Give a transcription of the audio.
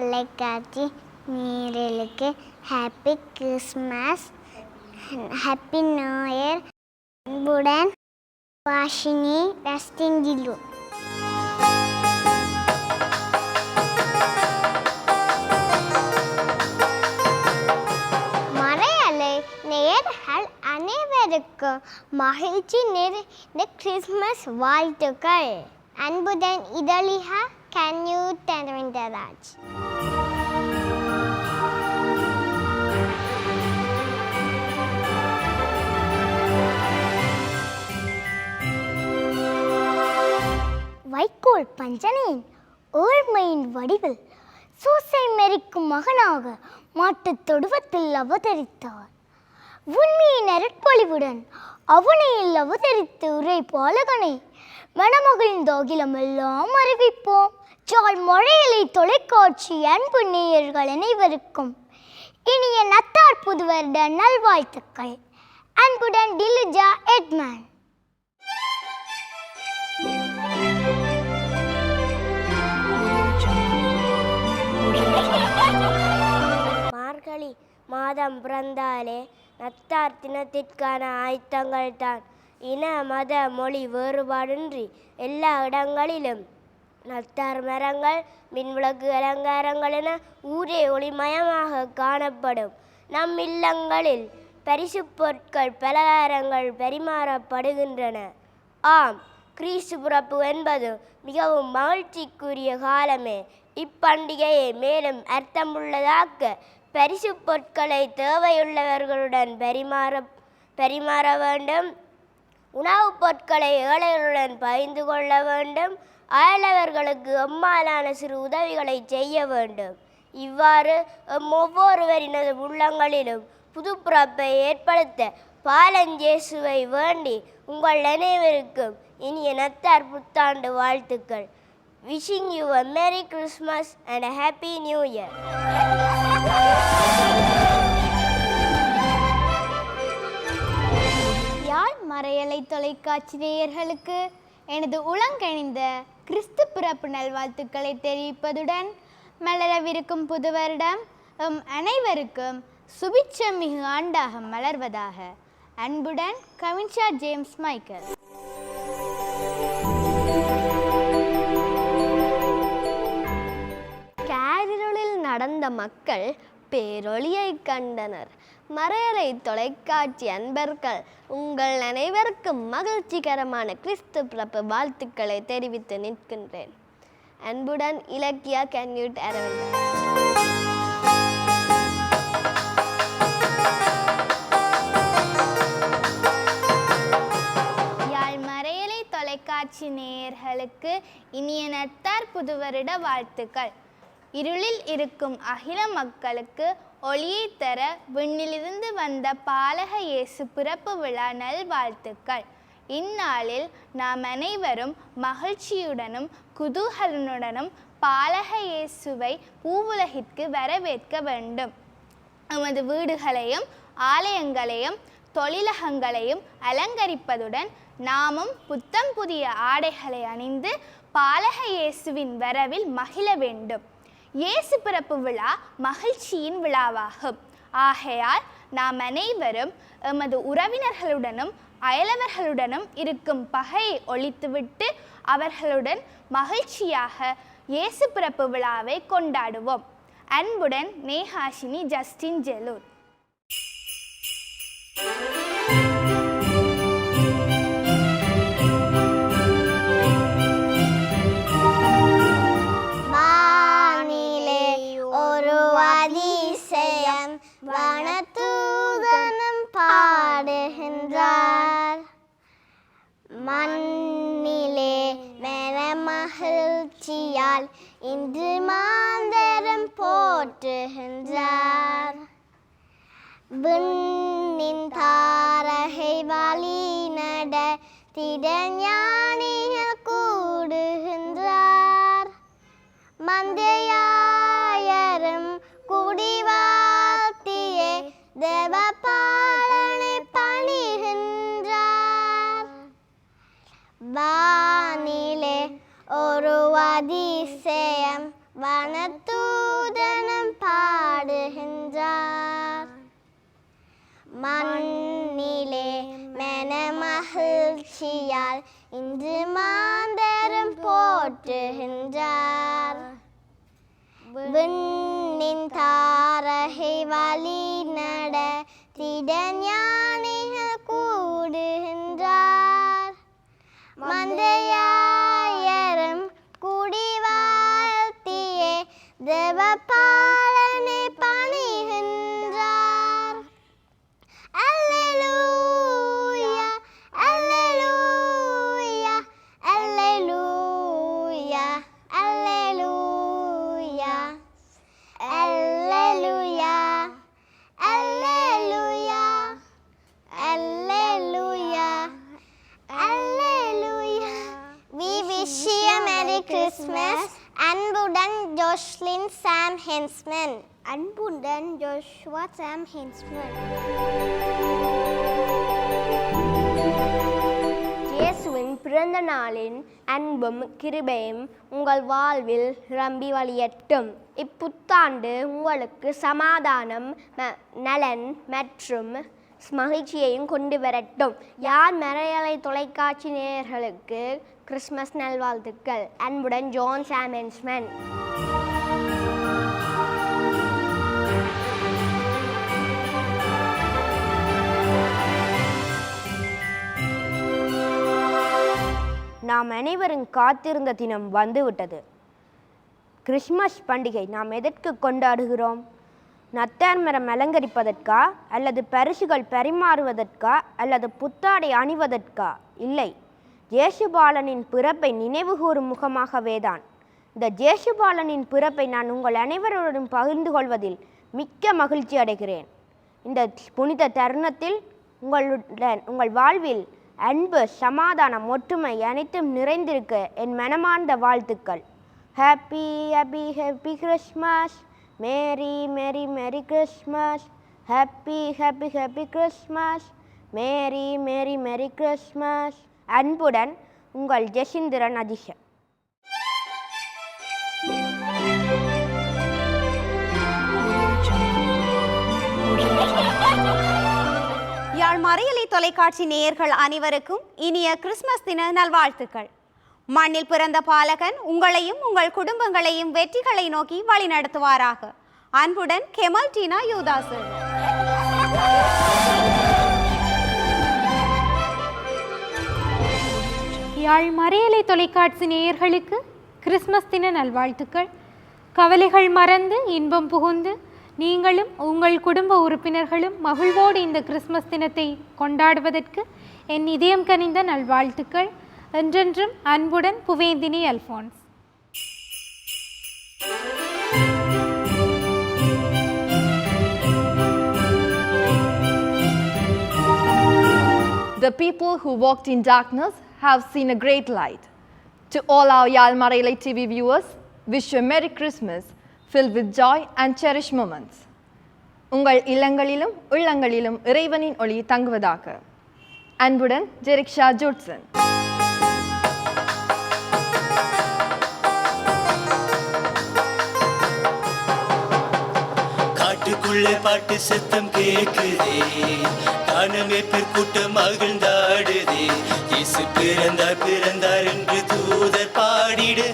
தொலைக்காட்சி நேரலுக்கு happy Christmas happy new year அன்புடன் வாஷினி ரஸ்டிஞ்சிலு மறையலை நேர்கள் அனைவருக்கும் மகிழ்ச்சி நிறைந்த கிறிஸ்மஸ் வாழ்த்துக்கள். அன்புடன் இதழிகா கன்யூ தரவிந்தராஜ் வைக்கோல் பஞ்சனையின் ஏழ்மையின் வடிவில் சூசை மெரிக்கும் மகனாக மாட்டுத் தொடுவத்தில் அவதரித்தார். உண்மையின் அருட்பொழிவுடன் அவனையில் அவதரித்து உரை பாலகனை மணமகளின் அகிலமெல்லாம் அறிவிப்போம். ஜால் மழையிலை தொலைக்காட்சி அன்பு நேயர்கள் அனைவருக்கும் இனிய நத்தார் புது வருட நல்வாழ்த்துக்கள். அன்புடன் டிலிஜா எட்மேன். மார்கழி மாதம் பிறந்தாலே நத்தார் தினத்திற்கான ஆயத்தங்கள் தான். இன மத மொழி வேறுபாடின்றி எல்லா இடங்களிலும் நத்தார் மரங்கள் மின்விளக்கு அலங்காரங்கள் என ஊரே ஒளிமயமாக காணப்படும். நம் இல்லங்களில் பரிசு பொருட்கள் பலகாரங்கள் பரிமாறப்படுகின்றன. ஆம் கிறிஸ்து பிறப்பு என்பது மிகவும் மகிழ்ச்சிக்குரிய காலமே. இப்பண்டிகையை மேலும் அர்த்தமுள்ளதாக்க பரிசு பொருட்களை தேவையுள்ளவர்களுடன் பரிமாற பரிமாற வேண்டும். உணவுப் பொருட்களை ஏழைகளுடன் பகிர்ந்து கொள்ள வேண்டும். அயலவர்களுக்கு எம்மாலான சிறு உதவிகளை செய்ய வேண்டும். இவ்வாறு எம் ஒவ்வொருவரினது உள்ளங்களிலும் புது பிறப்பை ஏற்படுத்த பாலஞ்சேசுவை வேண்டி உங்கள் அனைவருக்கும் இனிய நத்தார் புத்தாண்டு வாழ்த்துக்கள். Wishing you a merry Christmas and a happy new year யாழ் மறையலை தொலைக்காட்சி நேயர்களுக்கு எனது உளங்கணிந்த கிறிஸ்து பிறப்பு நல்வாழ்த்துக்களை தெரிவிப்பதுடன் மலரவிருக்கும் புது வருடம் எம் அனைவருக்கும் சுபிட்சம் மிகு ஆண்டாக மலர்வதாக. அன்புடன் கவின்ஷா ஜேம்ஸ் மைக்கேல். நடந்த மக்கள் பேரொளியை கண்டனர். மறையலை தொலைக்காட்சி அன்பர்கள் உங்கள் அனைவருக்கும் மகிழ்ச்சிகரமான கிறிஸ்து பிறப்பு வாழ்த்துக்களை தெரிவித்து நிற்கின்றேன். அன்புடன் இலக்கியா கன்யூட் அரவிந்தன் யாழ் தொலைக்காட்சி நேயர்களுக்கு இனிய நத்தார் புதுவருட வாழ்த்துக்கள். இருளில் இருக்கும் அகில மக்களுக்கு ஒளியை தர விண்ணிலிருந்து வந்த பாலக இயேசு பிறப்பு விழா நல்வாழ்த்துக்கள். இந்நாளில் நாம் அனைவரும் மகிழ்ச்சியுடனும் குதூகலனுடனும் பாலக இயேசுவை பூவுலகிற்கு வரவேற்க வேண்டும். நமது வீடுகளையும் ஆலயங்களையும் தொழிலகங்களையும் அலங்கரிப்பதுடன் நாமும் புத்தம் புதிய ஆடைகளை அணிந்து பாலக இயேசுவின் வரவில் மகிழ வேண்டும். இயேசு பிறப்பு விழா மகிழ்ச்சியின் விழாவாகும். ஆகையால் நாம் அனைவரும் எமது உறவினர்களுடனும் அயலவர்களுடனும் இருக்கும் பகையை ஒழித்துவிட்டு அவர்களுடன் மகிழ்ச்சியாக இயேசு பிறப்பு விழாவை கொண்டாடுவோம். அன்புடன் நேஹாஷினி ஜஸ்டின் ஜெலூர். மகிழ்ச்சியால் இன்று மாந்தரம் போற்றுகின்றார். விண்ணின் தாரகை வழி நட திடஞானிகள் கூடுகின்றார். மந்தையாயரும் குடிவாத்தியே தேவபாலனை பணிகின்றார். வானிலே அதிசயம் வனத்தூதனம் பாடுகின்றார் மண்ணிலே மனமகிழ்ச்சியால் இன்று மாந்தரும் போற்றுகின்றார் விண்ணின் தாரகை வழி நட திடஞானிகள் a Merry Christmas. அன்புடன் ஜோஷ்லின் சாம் ஹென்ஸ்மன் அன்புடன் ஜோஷ்வா சாம் ஹென்ஸ்மன் இயேசுவின் பிறந்த நாளின் அன்பும் கிருபையும் உங்கள் வாழ்வில் ரம்பி வழியட்டும். இப்புத்தாண்டு உங்களுக்கு சமாதானம் நலன் மற்றும் மகிழ்ச்சியையும் கொண்டு வரட்டும். யார் மறையலை தொலைக்காட்சி நேயர்களுக்கு கிறிஸ்மஸ் நல்வாழ்த்துக்கள். அன்புடன் ஜான் சாமன்ஸ்மன் நாம் அனைவரும் காத்திருந்த தினம் வந்துவிட்டது. கிறிஸ்மஸ் பண்டிகை நாம் எதற்கு கொண்டாடுகிறோம்? நத்தார் மரம் அலங்கரிப்பதற்கா? அல்லது பரிசுகள் பரிமாறுவதற்கா? அல்லது புத்தாடை அணிவதற்கா? இல்லை. ஜேசுபாலனின் பிறப்பை நினைவுகூறும் முகமாகவே தான். இந்த ஜேசுபாலனின் பிறப்பை நான் உங்கள் அனைவருடன் பகிர்ந்து கொள்வதில் மிக்க மகிழ்ச்சி அடைகிறேன். இந்த புனித தருணத்தில் உங்களுடன் உங்கள் வாழ்வில் அன்பு சமாதானம் ஒற்றுமை அனைத்தும் நிறைந்திருக்க என் மனமார்ந்த வாழ்த்துக்கள். Happy happy happy Christmas merry merry merry Christmas happy happy happy Christmas merry merry merry Christmas அன்புடன் உங்கள் ஜெசிந்திரன் அதிஷன் யாழ் மறையலை தொலைக்காட்சி நேயர்கள் அனைவருக்கும் இனிய கிறிஸ்மஸ் தின நல்வாழ்த்துக்கள். மண்ணில் பிறந்த பாலகன் உங்களையும் உங்கள் குடும்பங்களையும் வெற்றிகளை நோக்கி வழிநடத்துவாராக அன்புடன் கெமல் டீனா யூதாசு யாழ் மறையலை தொலைக்காட்சி நேயர்களுக்கு கிறிஸ்மஸ் தின நல்வாழ்த்துக்கள். கவலைகள் மறந்து இன்பம் புகுந்து நீங்களும் உங்கள் குடும்ப உறுப்பினர்களும் மகிழ்வோடு இந்த கிறிஸ்மஸ் தினத்தை கொண்டாடுவதற்கு என் இதயம் கனிந்த நல்வாழ்த்துக்கள். என்றென்றும் அன்புடன் புவேந்தினி Alphons The people who walked in darkness have seen a great light. To all our Yalmarele TV viewers, wish you a Merry Christmas filled with joy and cherished moments. உங்கள் இல்லங்களிலும் உள்ளங்களிலும் இறைவனின் ஒளி தங்குவதாக அன்புடன் ஜெரிக்ஷா ஜூட்சன் காட்டுக்குள்ளே பாட்டு சத்தம் கேட்குதே வானமே கூட்டம் மகிழ்ந்தாடுதே. இயேசு பிறந்தார் பிறந்தார் என்று தூதர் பாடிடு.